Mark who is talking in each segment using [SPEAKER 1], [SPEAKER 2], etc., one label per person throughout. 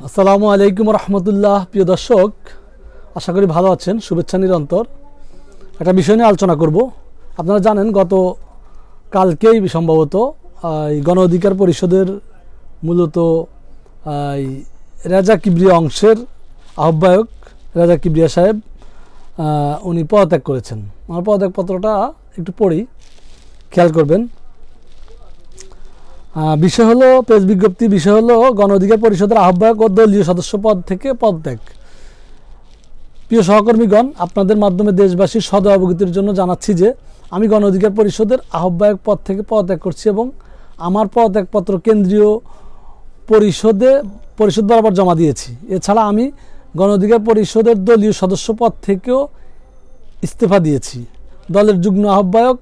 [SPEAKER 1] আসসালামু আলাইকুম রহমতুল্লাহ, প্রিয় দর্শক। আশা করি ভালো আছেন, শুভেচ্ছা নিরন্তর। একটা বিষয় নিয়ে আলোচনা করব। আপনারা জানেন, গত কালকেই সম্ভবত এই গণ অধিকার পরিষদের মূলত এই রাজা কিবরিয়া অংশের আহ্বায়ক রাজা কিবরিয়া সাহেব উনি পদত্যাগ করেছেন। আমার পদত্যাগপত্রটা একটু পড়ি, খেয়াল করবেন। বিষয় হলো, প্রেস বিজ্ঞপ্তি বিষয় হলো, গণ অধিকার পরিষদের আহ্বায়ক ও দলীয় সদস্য পদ থেকে পদত্যাগ। প্রিয় সহকর্মীগণ, আপনাদের মাধ্যমে দেশবাসীর সদ অবগতির জন্য জানাচ্ছি যে, আমি গণ অধিকার পরিষদের আহ্বায়ক পদ থেকে পদত্যাগ করছি এবং আমার পদত্যাগপত্র কেন্দ্রীয় পরিষদে, পরিষদ বরাবর জমা দিয়েছি। এছাড়া আমি গণ অধিকার পরিষদের দলীয় সদস্য পদ থেকেও ইস্তফা দিয়েছি। দলের যুগ্ম আহ্বায়ক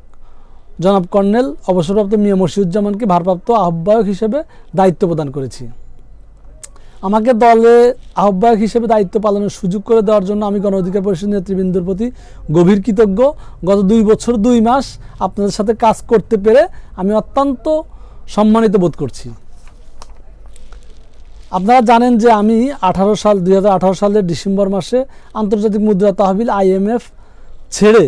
[SPEAKER 1] জনাব কর্নেল অবসরপ্রাপ্ত মিয়া মশিউজ্জামানকে ভারপ্রাপ্ত আহ্বায়ক হিসেবে দায়িত্ব প্রদান করেছি। আমাকে দলে আহ্বায়ক হিসেবে দায়িত্ব পালনের সুযোগ করে দেওয়ার জন্য আমি গণ অধিকার পরিষদ নেতৃবৃন্দর প্রতি গভীর কৃতজ্ঞ। গত দুই বছর, দুই মাস আপনাদের সাথে কাজ করতে পেরে আমি অত্যন্ত সম্মানিত বোধ করছি। আপনারা জানেন যে আমি আঠারো সাল, দুই হাজার আঠারো সালের ডিসেম্বর মাসে আন্তর্জাতিক মুদ্রা তহবিল আইএমএফ ছেড়ে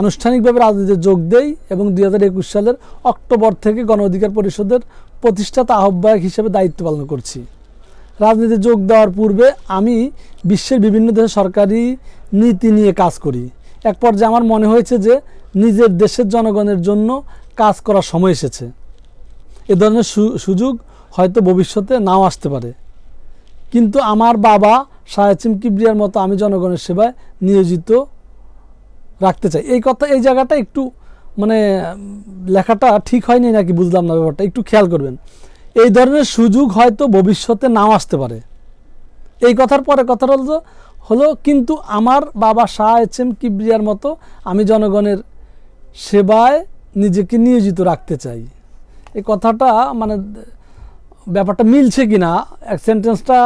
[SPEAKER 1] আনুষ্ঠানিকভাবে রাজনীতিতে যোগ দেই এবং দু হাজার একুশ সালের অক্টোবর থেকে গণ অধিকার পরিষদের প্রতিষ্ঠাতা আহ্বায়ক হিসেবে দায়িত্ব পালন করছি। রাজনীতিতে যোগ দেওয়ার পূর্বে আমি বিশ্বের বিভিন্ন দেশে সরকারি নীতি নিয়ে কাজ করি। এক পর্যায়ে আমার মনে হয়েছে যে নিজের দেশের জনগণের জন্য কাজ করার সময় এসেছে। এ ধরনের সুযোগ হয়তো ভবিষ্যতে নাও আসতে পারে। কিন্তু আমার বাবা সায়াচিম কিবরিয়ার মতো আমি জনগণের সেবায় নিয়োজিত রাখতে চাই। এই কথা, এই জায়গাটা একটু মানে লেখাটা ঠিক হয়নি নাকি বুঝলাম না ব্যাপারটা, একটু খেয়াল করবেন। এই ধরনের সুযোগ হয়তো ভবিষ্যতে নাও আসতে পারে। এই কথার পরে কথা হলো হলো কিন্তু আমার বাবা শাহ এচ এম কিবরিয়ার মতো আমি জনগণের সেবায় নিজেকে নিয়োজিত রাখতে চাই। এই কথাটা মানে ব্যাপারটা মিলছে কিনা, এক সেন্টেন্সটা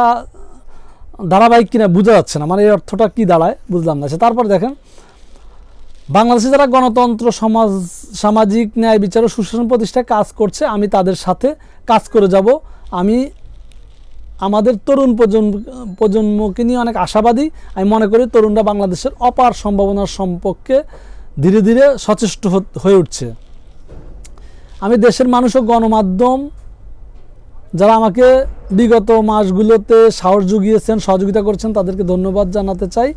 [SPEAKER 1] ধারাবাহিক কিনা বোঝা যাচ্ছে না। মানে এই অর্থটা কি দাঁড়ায় বুঝলাম না। সে তারপর দেখেন বাংলাদেশে যারা গণতন্ত্র, সমাজ, সামাজিক ন্যায় বিচার ও সুশাসন প্রতিষ্ঠায় কাজ করছে, আমি তাদের সাথে কাজ করে যাব। আমি আমাদের তরুণ প্রজন্ম, প্রজন্মকে নিয়ে অনেক আশাবাদী। আমি মনে করি তরুণরা বাংলাদেশের অপার সম্ভাবনার সম্পর্কে ধীরে ধীরে সচেষ্ট হয়ে উঠছে। আমি দেশের মানুষ ও গণমাধ্যম যারা আমাকে বিগত মাসগুলোতে সাহস জুগিয়েছেন, সহযোগিতা করেছেন, তাদেরকে ধন্যবাদ জানাতে চাই।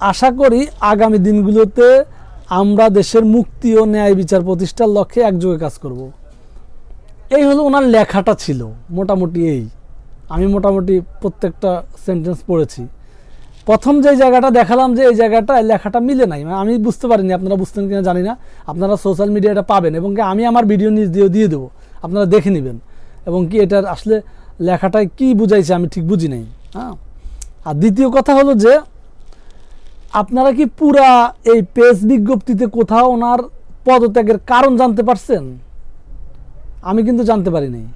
[SPEAKER 1] আশা করি আগামী দিনগুলোতে আমরা দেশের মুক্তি ও ন্যায় বিচার প্রতিষ্ঠার লক্ষ্যে একযোগে কাজ করব। এই হলো ওনার লেখাটা ছিল, মোটামুটি এই। আমি মোটামুটি প্রত্যেকটা সেন্টেন্স পড়েছি। প্রথম যে জায়গাটা দেখালাম যে এই জায়গাটা লেখাটা মিলে নাই। মানে আমি বুঝতে পারিনি, আপনারা বুঝতেন কিনা জানি না। আপনারা সোশ্যাল মিডিয়াটা পাবেন এবং কি আমি আমার ভিডিও নিজ দিয়ে দিয়ে দেবো। আপনারা দেখে নেবেন। এবং কি এটার আসলে লেখাটায় কি বুঝাইছে আমি ঠিক বুঝি নাই। হ্যাঁ। আর দ্বিতীয় কথা হলো যে আপনারা কি পুরা এই পেজ বিজ্ঞপ্তিতে কোথাও ওনার পদত্যাগের কারণ জানতে পারছেন? আমি কিন্তু জানতে পারিনি।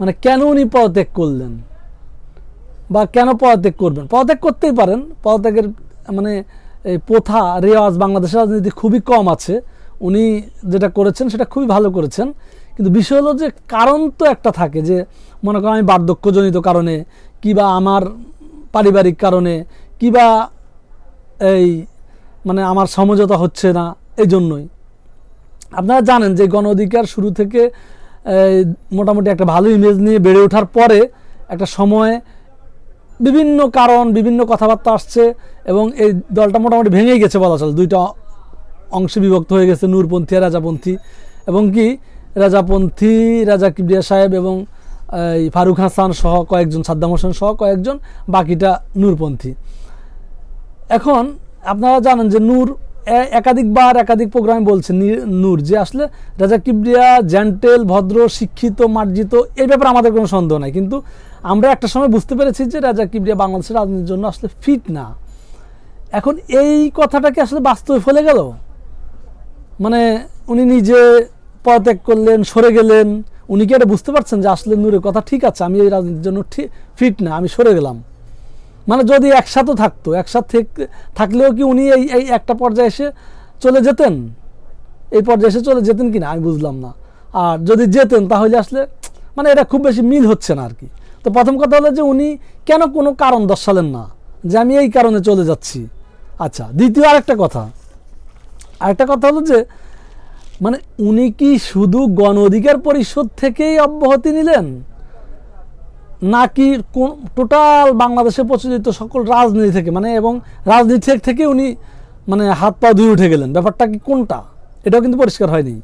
[SPEAKER 1] মানে কেন উনি পদত্যাগ করলেন? বা কেন পদত্যাগ করবেন? পদত্যাগ করতেই পারেন। পদত্যাগের মানে এই প্রথা, রেওয়াজ বাংলাদেশের রাজনীতি খুবই কম আছে। উনি যেটা করেছেন সেটা খুবই ভালো করেছেন। কিন্তু বিষয় হলো যে কারণ তো একটা থাকে যে, মনে করেন আমি বার্ধক্যজনিত কারণে, কিবা আমার পারিবারিক কারণে, কিবা এই মানে আমার সমঝোতা হচ্ছে না এই জন্যই আপনারা জানেন যে গণ অধিকার শুরু থেকে মোটামুটি একটা ভালো ইমেজ নিয়ে বেড়ে ওঠার পরে একটা সময়ে বিভিন্ন কারণ, বিভিন্ন কথাবার্তা আসছে এবং এই দলটা মোটামুটি ভেঙে গেছে বলা চলে। দুইটা অংশে বিভক্ত হয়ে গেছে, নূরপন্থী আর রাজাপন্থী। এবং কি, রাজাপন্থী, রাজা কিবরিয়া সাহেব এবং এই ফারুক হাসান সহ কয়েকজন, সাদ্দাম হোসেন সহ কয়েকজন, বাকিটা নূরপন্থী। এখন আপনারা জানেন যে নূর একাধিকবার একাধিক প্রোগ্রামে বলছেন নূর যে আসলে রাজা কিবরিয়া জেন্টেল ভদ্র, শিক্ষিত, মার্জিত এই ব্যাপারে আমাদের কোনো সন্দেহ নাই। কিন্তু আমরা একটা সময় বুঝতে পেরেছি যে রাজা কিবরিয়া বাংলাদেশের রাজনীতির জন্য আসলে ফিট না। এখন এই কথাটাকে আসলে বাস্তবে ফেলে গেল? মানে উনি নিজে পদত্যাগ করলেন, সরে গেলেন। উনি কি এটা বুঝতে পারছেন যে আসলে নূরের কথা ঠিক আছে, আমি এই রাজনীতির জন্য ফিট না, আমি সরে গেলাম? মানে যদি একসাথে থাকতো, একসাথে থাকলেও কি উনি এই এই একটা পর্যায়ে এসে চলে যেতেন? এই পর্যায়ে এসে চলে যেতেন কি না আমি বুঝলাম না। আর যদি যেতেন তাহলে আসলে মানে এটা খুব বেশি মিল হচ্ছে না আর কি তো প্রথম কথা হলো যে উনি কেন কোনো কারণ দর্শালেন না, যে আমি এই কারণে চলে যাচ্ছি? আচ্ছা দ্বিতীয় আরেকটা কথা। আরেকটা কথা হলো যে মানে উনি কি শুধু গণ অধিকার পরিষদ থেকেই অব্যাহতি নিলেন? নাকি কোন টোটাল বাংলাদেশে প্রচলিত সকল রাজনীতি থেকে মানে এবং রাজনীতি থেকে উনি মানে হাত পা ধুয়ে উঠে গেলেন। ব্যাপারটা কি কোনটা? এটাও কিন্তু পরিষ্কার হয়নি।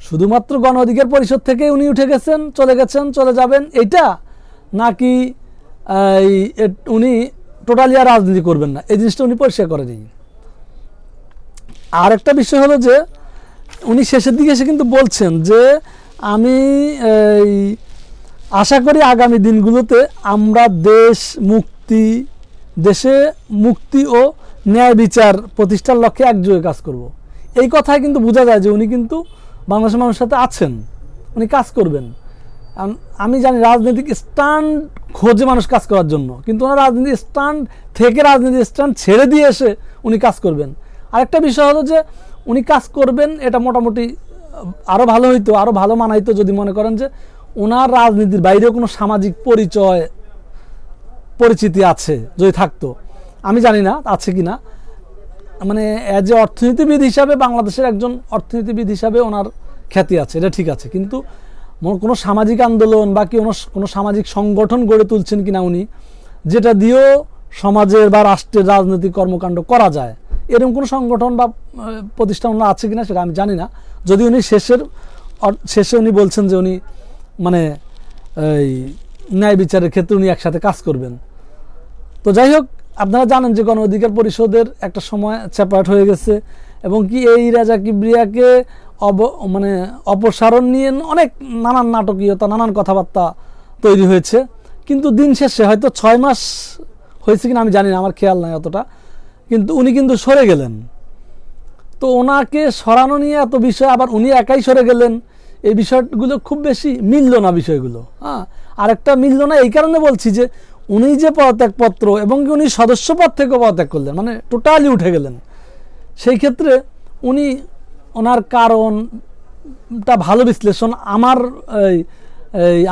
[SPEAKER 1] শুধুমাত্র গণ অধিকার পরিষদ থেকে উনি উঠে গেছেন, চলে গেছেন, চলে যাবেন, এইটা? নাকি এই উনি টোটালি আর রাজনীতি করবেন না? এই জিনিসটা উনি পরিষ্কার করেনি। আর একটা বিষয় হলো যে, উনি শেষের দিকে এসে কিন্তু বলছেন যে, আমি, এই আশা করি আগামী দিনগুলোতে আমরা দেশ মুক্তি, দেশে মুক্তি ও ন্যায় বিচার প্রতিষ্ঠার লক্ষ্যে একযোগে কাজ করব। এই কথায় কিন্তু বোঝা যায় যে উনি কিন্তু বাংলাদেশের মানুষের সাথে আছেন, উনি কাজ করবেন আমি জানি রাজনৈতিক স্ট্যান্ড খোঁজে মানুষ কাজ করার জন্য, কিন্তু ওনার রাজনীতি স্ট্যান্ড থেকে রাজনীতি স্ট্যান্ড ছেড়ে দিয়ে এসে উনি কাজ করবেন আরেকটা বিষয় হলো যে উনি কাজ করবেন, এটা মোটামুটি আরও ভালো হইতো আরও ভালো মানাইতো যদি মনে করেন যে ওনার রাজনীতির বাইরেও কোনো সামাজিক পরিচয়, পরিচিতি আছে, যদি থাকতো। আমি জানি না আছে কি না মানে অ্যাজ এ অর্থনীতিবিদ হিসাবে বাংলাদেশের একজন অর্থনীতিবিদ হিসাবে ওনার খ্যাতি আছে, এটা ঠিক আছে। কিন্তু কোনো সামাজিক আন্দোলন বা কি কোনো সামাজিক সংগঠন গড়ে তুলছেন কিনা উনি, যেটা দিয়েও সমাজের বা রাষ্ট্রের রাজনৈতিক কর্মকাণ্ড করা যায়, এরকম কোনো সংগঠন বা প্রতিষ্ঠান আছে কিনা সেটা আমি জানি না। যদি উনি শেষের শেষে উনি বলছেন যে উনি মানে এই ন্যায় বিচারের ক্ষেত্রে উনি একসাথে কাজ করবেন। তো যাই হোক, আপনারা জানেন যে গণ অধিকার পরিষদের একটা সময় চ্যাপাট হয়ে গেছে এবং কি এই রাজা কিবরিয়াকে অব মানে অপসারণ নিয়ে অনেক নানান নাটকীয়তা, নানান কথাবার্তা তৈরি হয়েছে। কিন্তু দিন শেষে হয়তো ছয় মাস হয়েছে কিনা আমি জানি না, আমার খেয়াল নাই অতটা। কিন্তু উনি কিন্তু সরে গেলেন। তো ওনাকে সরানো নিয়ে এত বিষয়, আবার উনি একাই সরে গেলেন। এই বিষয়গুলো খুব বেশি মিলল না বিষয়গুলো হ্যাঁ? আরেকটা মিলল না এই কারণে বলছি যে উনি যে পদত্যাগপত্র এবং কি উনি সদস্য পদ থেকে পদত্যাগ করলেন মানে টোটালি উঠে গেলেন। সেই ক্ষেত্রে উনি ওনার কারণটা ভালো বিশ্লেষণ আমার এই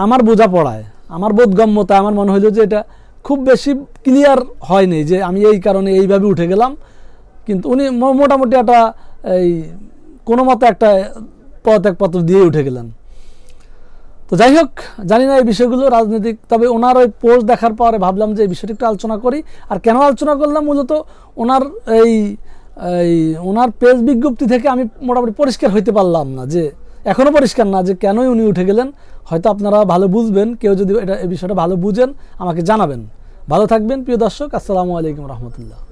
[SPEAKER 1] আমার বোঝাপড়ায়, আমার বোধগম্যতা আমার মনে হইল যে এটা খুব বেশি ক্লিয়ার হয়নি যে আমি এই কারণে এইভাবে উঠে গেলাম। কিন্তু উনি মোটামুটি একটা এই কোনো মতো একটা পদত্যাগপত্র দিয়ে উঠে গেলেন। তো যাই হোক, জানি না এই বিষয়গুলো রাজনৈতিক, তবে ওনার ওই পোস্ট দেখার পরে ভাবলাম যে এই বিষয়টি একটু আলোচনা করি। আর কেন আলোচনা করলাম? মূলত ওনার এই এই ওনার পেজ বিজ্ঞপ্তি থেকে আমি মোটামুটি পরিষ্কার হইতে পারলাম না যে এখনও পরিষ্কার না যে কেনই উনি উঠে গেলেন। হয়তো আপনারা ভালো বুঝবেন, কেউ যদি এটা, এই বিষয়টা ভালো বুঝেন, আমাকে জানাবেন। ভালো থাকবেন, প্রিয় দর্শক, আসসালামু আলাইকুম রহমতুল্লাহ।